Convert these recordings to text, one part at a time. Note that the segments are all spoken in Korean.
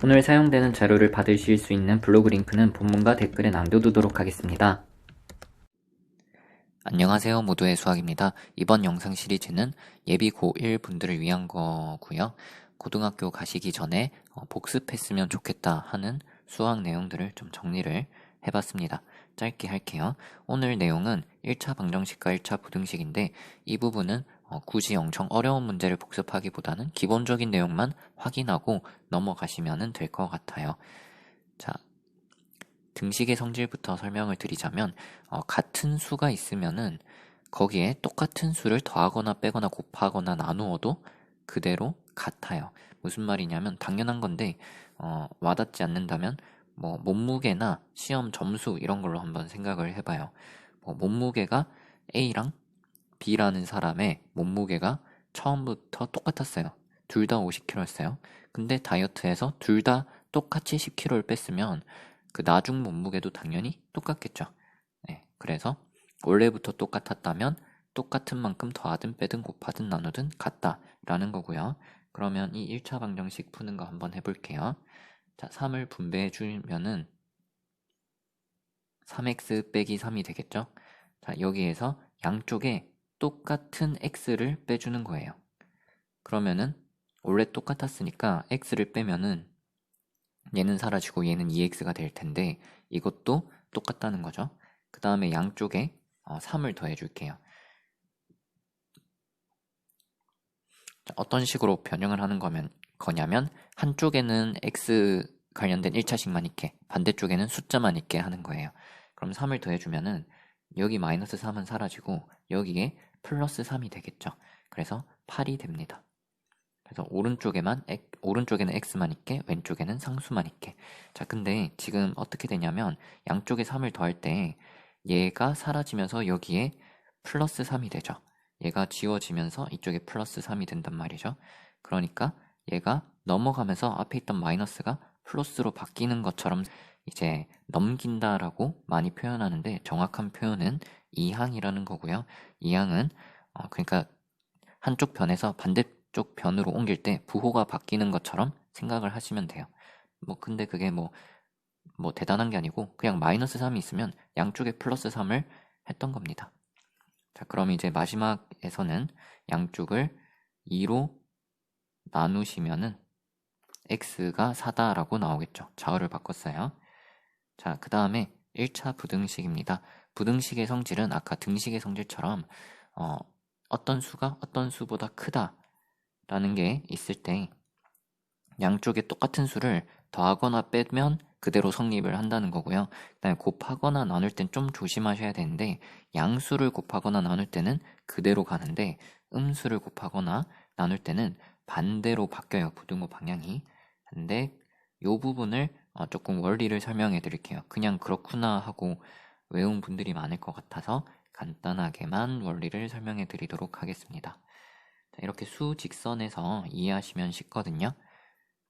오늘 사용되는 자료를 받으실 수 있는 블로그 링크는 본문과 댓글에 남겨두도록 하겠습니다. 안녕하세요. 모두의 수학입니다. 이번 영상 시리즈는 예비 고1 분들을 위한 거고요. 고등학교 가시기 전에 어, 복습했으면 좋겠다 하는 수학 내용들을 좀 정리를 해봤습니다. 짧게 할게요. 오늘 내용은 1차 방정식과 1차 부등식인데 이 부분은 어, 굳이 엄청 어려운 문제를 복습하기보다는 기본적인 내용만 확인하고 넘어가시면 될 것 같아요. 자, 등식의 성질부터 설명을 드리자면 어, 같은 수가 있으면은 거기에 똑같은 수를 더하거나 빼거나 곱하거나 나누어도 그대로 같아요. 무슨 말이냐면 당연한 건데 어, 와닿지 않는다면 뭐 몸무게나 시험 점수 이런 걸로 한번 생각을 해봐요. 뭐 몸무게가 A랑 B라는 사람의 몸무게가 처음부터 똑같았어요. 둘 다 50kg였어요. 근데 다이어트에서 둘 다 똑같이 10kg를 뺐으면 그 나중 몸무게도 당연히 똑같겠죠. 네, 그래서 원래부터 똑같았다면 똑같은 만큼 더하든 빼든 곱하든 나누든 같다라는 거고요. 그러면 이 1차 방정식 푸는 거 한번 해볼게요. 자, 3을 분배해 주면은 3x 빼기 3이 되겠죠? 자, 여기에서 양쪽에 똑같은 x를 빼주는 거예요. 그러면은 원래 똑같았으니까 x를 빼면은 얘는 사라지고 얘는 2x가 될 텐데 이것도 똑같다는 거죠. 그 다음에 양쪽에 3을 더해 줄게요. 어떤 식으로 변형을 하는 거면, 거냐면 한쪽에는 x 관련된 1차식만 있게 반대쪽에는 숫자만 있게 하는 거예요. 그럼 3을 더해주면은 여기 마이너스 3은 사라지고 여기에 플러스 3이 되겠죠. 그래서 8이 됩니다. 그래서 오른쪽에만 오른쪽에는 x만 있게 왼쪽에는 상수만 있게 자 근데 지금 어떻게 되냐면 양쪽에 3을 더할 때 얘가 사라지면서 여기에 플러스 3이 되죠 얘가 지워지면서 이쪽에 플러스 3이 된단 말이죠 그러니까 얘가 넘어가면서 앞에 있던 마이너스가 플러스로 바뀌는 것처럼 이제 넘긴다라고 많이 표현하는데 정확한 표현은 이항이라는 거고요 이항은 어, 그러니까 한쪽 변에서 반대 쪽 변으로 옮길 때 부호가 바뀌는 것처럼 생각을 하시면 돼요. 뭐 근데 그게 뭐, 뭐 대단한 게 아니고 그냥 마이너스 3이 있으면 양쪽에 플러스 3을 했던 겁니다. 자, 그럼 이제 마지막에서는 양쪽을 2로 나누시면은 x가 4다라고 나오겠죠. 자어를 바꿨어요. 자, 그 다음에 1차 부등식입니다. 부등식의 성질은 아까 등식의 성질처럼 어, 어떤 수가 어떤 수보다 크다 라는 게 있을 때 양쪽에 똑같은 수를 더하거나 빼면 그대로 성립을 한다는 거고요. 그다음에 곱하거나 나눌 땐 좀 조심하셔야 되는데 양수를 곱하거나 나눌 때는 그대로 가는데 음수를 곱하거나 나눌 때는 반대로 바뀌어요. 부등호 방향이. 근데 이 부분을 어, 조금 원리를 설명해 드릴게요. 그냥 그렇구나 하고 외운 분들이 많을 것 같아서 간단하게만 원리를 설명해 드리도록 하겠습니다. 이렇게 수 직선에서 이해하시면 쉽거든요.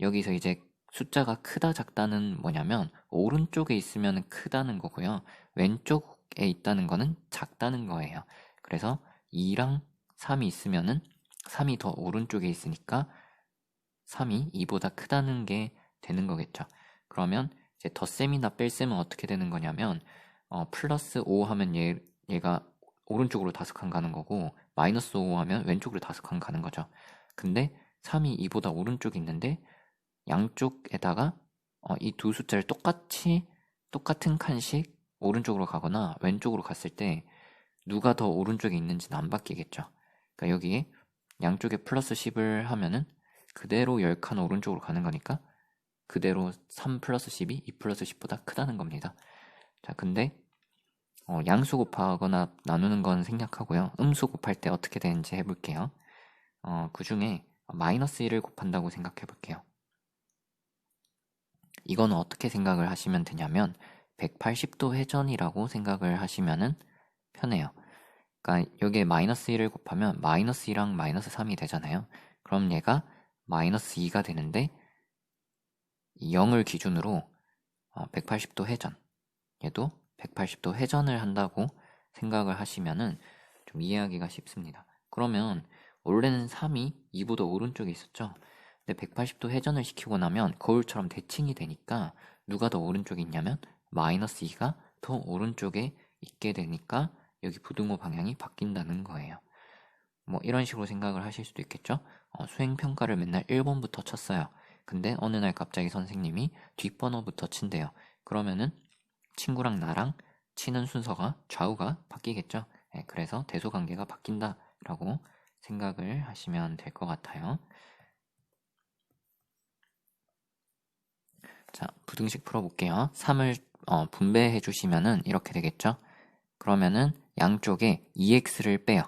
여기서 이제 숫자가 크다 작다는 뭐냐면 오른쪽에 있으면 크다는 거고요. 왼쪽에 있다는 거는 작다는 거예요. 그래서 2랑 3이 있으면은 3이 더 오른쪽에 있으니까 3이 2보다 크다는 게 되는 거겠죠. 그러면 이제 덧셈이나 뺄셈은 어떻게 되는 거냐면 어, 플러스 5 하면 얘, 얘가 오른쪽으로 다섯 칸 가는 거고 마이너스 5 하면 왼쪽으로 다섯 칸 가는 거죠. 근데 3이 2보다 오른쪽에 있는데 양쪽에다가 어, 이 두 숫자를 똑같이 똑같은 칸씩 오른쪽으로 가거나 왼쪽으로 갔을 때 누가 더 오른쪽에 있는지는 안 바뀌겠죠. 그러니까 여기에 양쪽에 플러스 10을 하면은 그대로 10칸 오른쪽으로 가는 거니까 그대로 3 플러스 10이 2 플러스 10보다 크다는 겁니다. 자, 근데 어, 양수 곱하거나 나누는 건 생략하고요. 음수 곱할 때 어떻게 되는지 해볼게요. 어, 그 중에 마이너스 1을 곱한다고 생각해 볼게요. 이거는 어떻게 생각을 하시면 되냐면 180도 회전이라고 생각을 하시면 편해요. 그러니까 여기에 마이너스 1을 곱하면 마이너스 2랑 마이너스 3이 되잖아요. 그럼 얘가 마이너스 2가 되는데 0을 기준으로 180도 어, 회전 얘도 180도 회전을 한다고 생각을 하시면은 좀 이해하기가 쉽습니다. 그러면 원래는 3이 2보다 오른쪽에 있었죠. 근데 180도 회전을 시키고 나면 거울처럼 대칭이 되니까 누가 더 오른쪽에 있냐면 마이너스 2가 더 오른쪽에 있게 되니까 여기 부등호 방향이 바뀐다는 거예요. 뭐 이런 식으로 생각을 하실 수도 있겠죠. 어, 수행평가를 맨날 1번부터 쳤어요. 근데 어느 날 갑자기 선생님이 뒷번호부터 친대요. 그러면은 친구랑 나랑 치는 순서가 좌우가 바뀌겠죠. 예, 그래서 대소관계가 바뀐다라고 생각을 하시면 될 것 같아요. 자, 부등식 풀어볼게요. 3을 어, 분배해 주시면은 이렇게 되겠죠. 그러면은 양쪽에 2x를 빼요.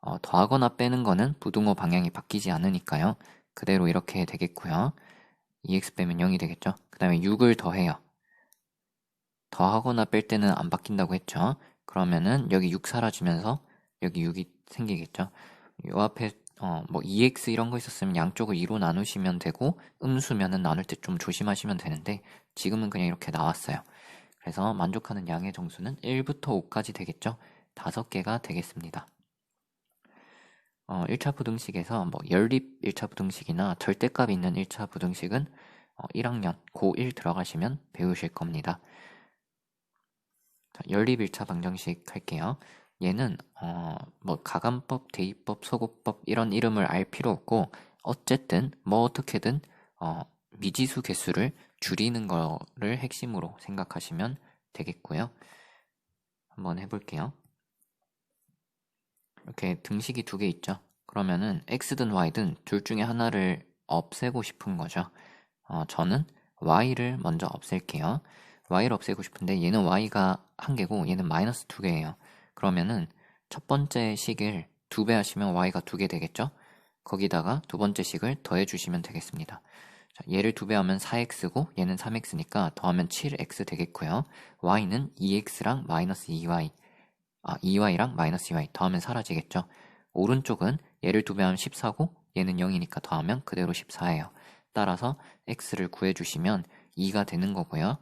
어, 더하거나 빼는 거는 부등호 방향이 바뀌지 않으니까요. 그대로 이렇게 되겠고요. 2x 빼면 0이 되겠죠. 그 다음에 6을 더해요. 더하거나 뺄 때는 안 바뀐다고 했죠. 그러면은 여기 6 사라지면서 여기 6이 생기겠죠. 요 앞에 어, 뭐 2x 이런 거 있었으면 양쪽을 2로 나누시면 되고 음수면은 나눌 때 좀 조심하시면 되는데 지금은 그냥 이렇게 나왔어요. 그래서 만족하는 양의 정수는 1부터 5까지 되겠죠. 5개가 되겠습니다. 어, 1차 부등식에서 뭐 연립 1차 부등식이나 절대값이 있는 1차 부등식은 어, 1학년 고1 들어가시면 배우실 겁니다. 자, 연립 1차 방정식 할게요. 얘는 어, 뭐 가감법, 대입법, 소급법 이런 이름을 알 필요 없고 어쨌든 뭐 어떻게든 어, 미지수 개수를 줄이는 거를 핵심으로 생각하시면 되겠고요. 한번 해볼게요. 이렇게 등식이 두 개 있죠. 그러면은 x든 y든 둘 중에 하나를 없애고 싶은 거죠. 어, 저는 y를 먼저 없앨게요. y를 없애고 싶은데 얘는 y가 한 개고 얘는 마이너스 두 개예요. 그러면은 첫 번째 식을 두 배 하시면 y가 두 개 되겠죠? 거기다가 두 번째 식을 더해 주시면 되겠습니다. 자, 얘를 두 배 하면 4x고 얘는 3x니까 더하면 7x 되겠고요. y는 2x랑 마이너스 2y 아, 2y랑 마이너스 2y 더하면 사라지겠죠. 오른쪽은 얘를 두 배 하면 14고 얘는 0이니까 더하면 그대로 14예요. 따라서 x를 구해주시면 2가 되는 거고요.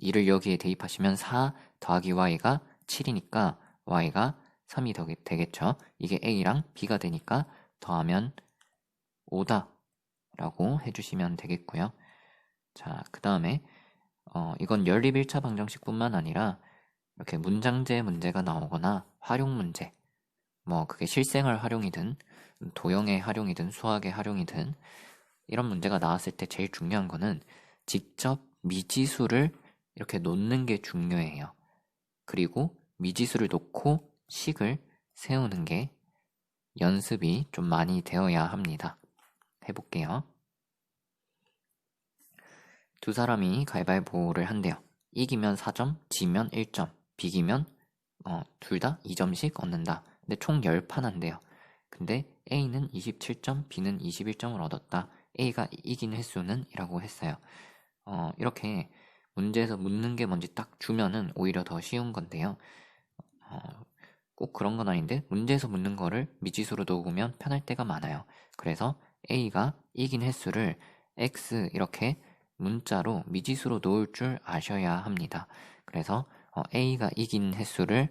2를 여기에 대입하시면 4 더하기 y가 7이니까 y가 3이 되겠죠. 이게 a랑 b가 되니까 더하면 5다 라고 해주시면 되겠고요. 자, 그 다음에 어, 이건 연립 1차 방정식뿐만 아니라 이렇게 문장제 문제가 나오거나 활용 문제, 뭐 그게 실생활 활용이든 도형의 활용이든 수학의 활용이든 이런 문제가 나왔을 때 제일 중요한 거는 직접 미지수를 이렇게 놓는 게 중요해요. 그리고 미지수를 놓고 식을 세우는 게 연습이 좀 많이 되어야 합니다. 해볼게요. 두 사람이 가위바위보를 한대요. 이기면 4점, 지면 1점, 비기면 어, 둘 다 2점씩 얻는다. 근데 총 10판 한대요. 근데 A는 27점, B는 21점을 얻었다. A가 이긴 횟수는? 이라고 했어요. 어, 이렇게 문제에서 묻는 게 뭔지 딱 주면은 오히려 더 쉬운 건데요. 어, 꼭 그런 건 아닌데 문제에서 묻는 거를 미지수로 놓으면 편할 때가 많아요. 그래서 A가 이긴 횟수를 X 이렇게 문자로 미지수로 놓을 줄 아셔야 합니다. 그래서 어, A가 이긴 횟수를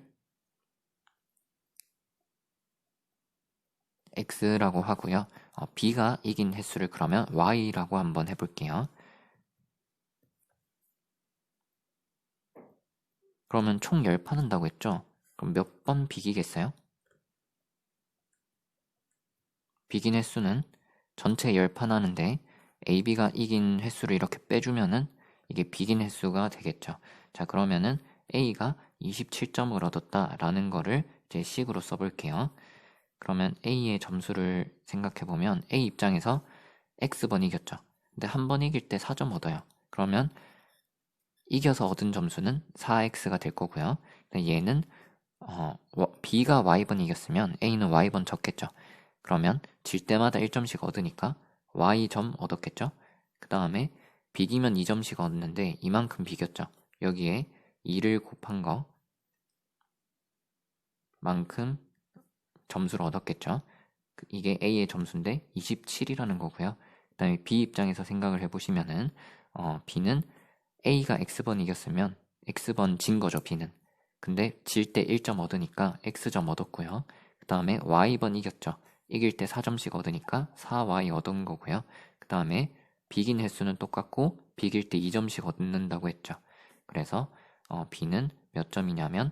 X라고 하고요. 어, B가 이긴 횟수를 그러면 Y라고 한번 해볼게요. 그러면 총 10판 한다고 했죠? 그럼 몇 번 비기겠어요? 비긴 횟수는 전체 10판 하는데 AB가 이긴 횟수를 이렇게 빼주면은 이게 비긴 횟수가 되겠죠. 자, 그러면은 A가 27점을 얻었다라는 거를 제 식으로 써볼게요. 그러면 A의 점수를 생각해보면 A 입장에서 X번 이겼죠. 근데 한 번 이길 때 4점 얻어요. 그러면 이겨서 얻은 점수는 4X가 될 거고요. 얘는 어, B가 Y번 이겼으면 A는 Y번 졌겠죠. 그러면 질 때마다 1점씩 얻으니까 Y점 얻었겠죠. 그 다음에 비기면 2점씩 얻는데 이만큼 비겼죠. 여기에 2를 곱한 거 만큼 점수를 얻었겠죠. 이게 A의 점수인데 27이라는 거고요. 그 다음에 B 입장에서 생각을 해보시면은 어, B는 A가 X번 이겼으면 X번 진 거죠, B는. 근데 질 때 1점 얻으니까 X점 얻었고요. 그 다음에 Y번 이겼죠. 이길 때 4점씩 얻으니까 4Y 얻은 거고요. 그그 다음에 비긴 횟수는 똑같고 비길 때 2점씩 얻는다고 했죠. 그래서 어, b는 몇 점이냐면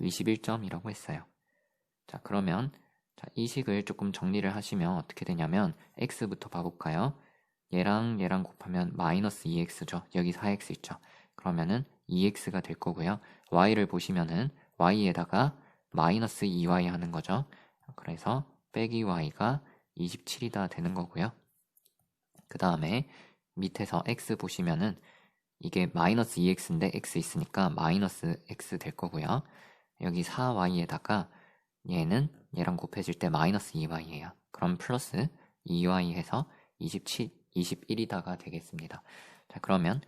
21점이라고 했어요. 자, 그러면 자, 이 식을 조금 정리를 하시면 어떻게 되냐면 x부터 봐볼까요? 얘랑 얘랑 곱하면 마이너스 2x죠. 여기 4x 있죠. 그러면은 2x가 될 거고요. y를 보시면은 y에다가 마이너스 2y 하는 거죠. 그래서 빼기 y가 27이다 되는 거고요. 그 다음에 밑에서 x 보시면은 이게 마이너스 2x인데 x 있으니까 마이너스 x 될 거고요. 여기 4y에다가 얘는 얘랑 곱해질 때 마이너스 2y예요. 그럼 플러스 2y 해서 27, 21이다가 되겠습니다. 자, 그러면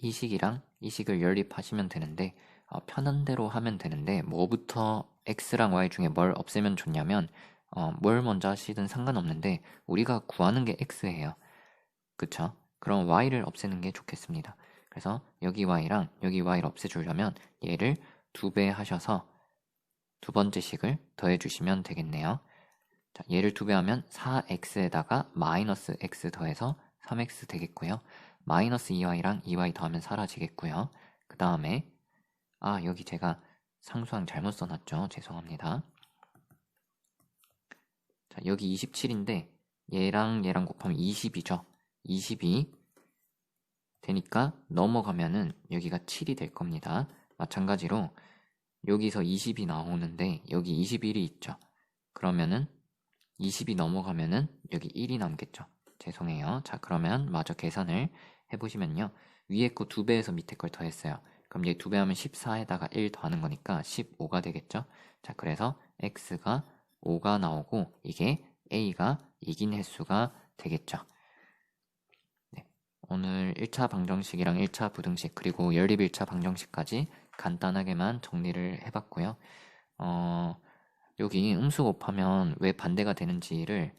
이 식이랑 이 식을 연립하시면 되는데 어, 편한 대로 하면 되는데 뭐부터 x랑 y 중에 뭘 없애면 좋냐면 어, 뭘 먼저 하시든 상관없는데 우리가 구하는 게 x예요. 그쵸? 그럼 y를 없애는 게 좋겠습니다. 그래서 여기 y랑 여기 y를 없애주려면 얘를 두 배 하셔서 두 번째 식을 더해 주시면 되겠네요. 자, 얘를 두 배 하면 4x에다가 마이너스 x 더해서 3x 되겠고요. 마이너스 2y랑 2y 더하면 사라지겠고요. 그 다음에 아 여기 제가 상수항 잘못 써놨죠. 죄송합니다. 자 여기 27인데 얘랑 얘랑 곱하면 20이죠. 20이 되니까 넘어가면은 여기가 7이 될 겁니다. 마찬가지로 여기서 20이 나오는데 여기 21이 있죠. 그러면은 20이 넘어가면은 여기 1이 남겠죠. 죄송해요. 자, 그러면 마저 계산을 해보시면요. 위에 거 2배에서 밑에 걸 더했어요. 그럼 얘 2배 하면 14에다가 1 더하는 거니까 15가 되겠죠. 자, 그래서 x가 5가 나오고 이게 a가 이긴 횟수가 되겠죠. 네, 오늘 1차 방정식이랑 1차 부등식 그리고 연립 1차 방정식까지 간단하게만 정리를 해봤고요. 어, 여기 음수 곱하면 왜 반대가 되는지를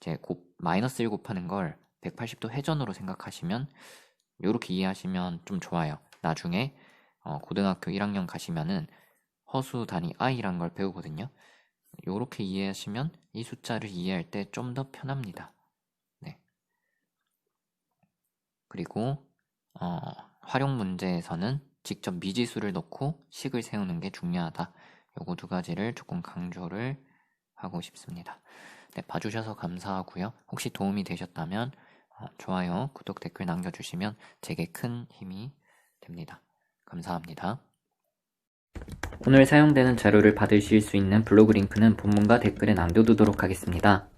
이제 곱, 마이너스 1 곱하는 걸 180도 회전으로 생각하시면 이렇게 이해하시면 좀 좋아요. 나중에 어, 고등학교 1학년 가시면은 허수 단위 i란 걸 배우거든요. 이렇게 이해하시면 이 숫자를 이해할 때 좀 더 편합니다. 네. 그리고 어, 활용 문제에서는 직접 미지수를 넣고 식을 세우는 게 중요하다. 요거 두 가지를 조금 강조를 하고 싶습니다. 네, 봐주셔서 감사하고요. 혹시 도움이 되셨다면 어, 좋아요, 구독, 댓글 남겨주시면 제게 큰 힘이 됩니다. 감사합니다. 오늘 사용되는 자료를 받으실 수 있는 블로그 링크는 본문과 댓글에 남겨두도록 하겠습니다.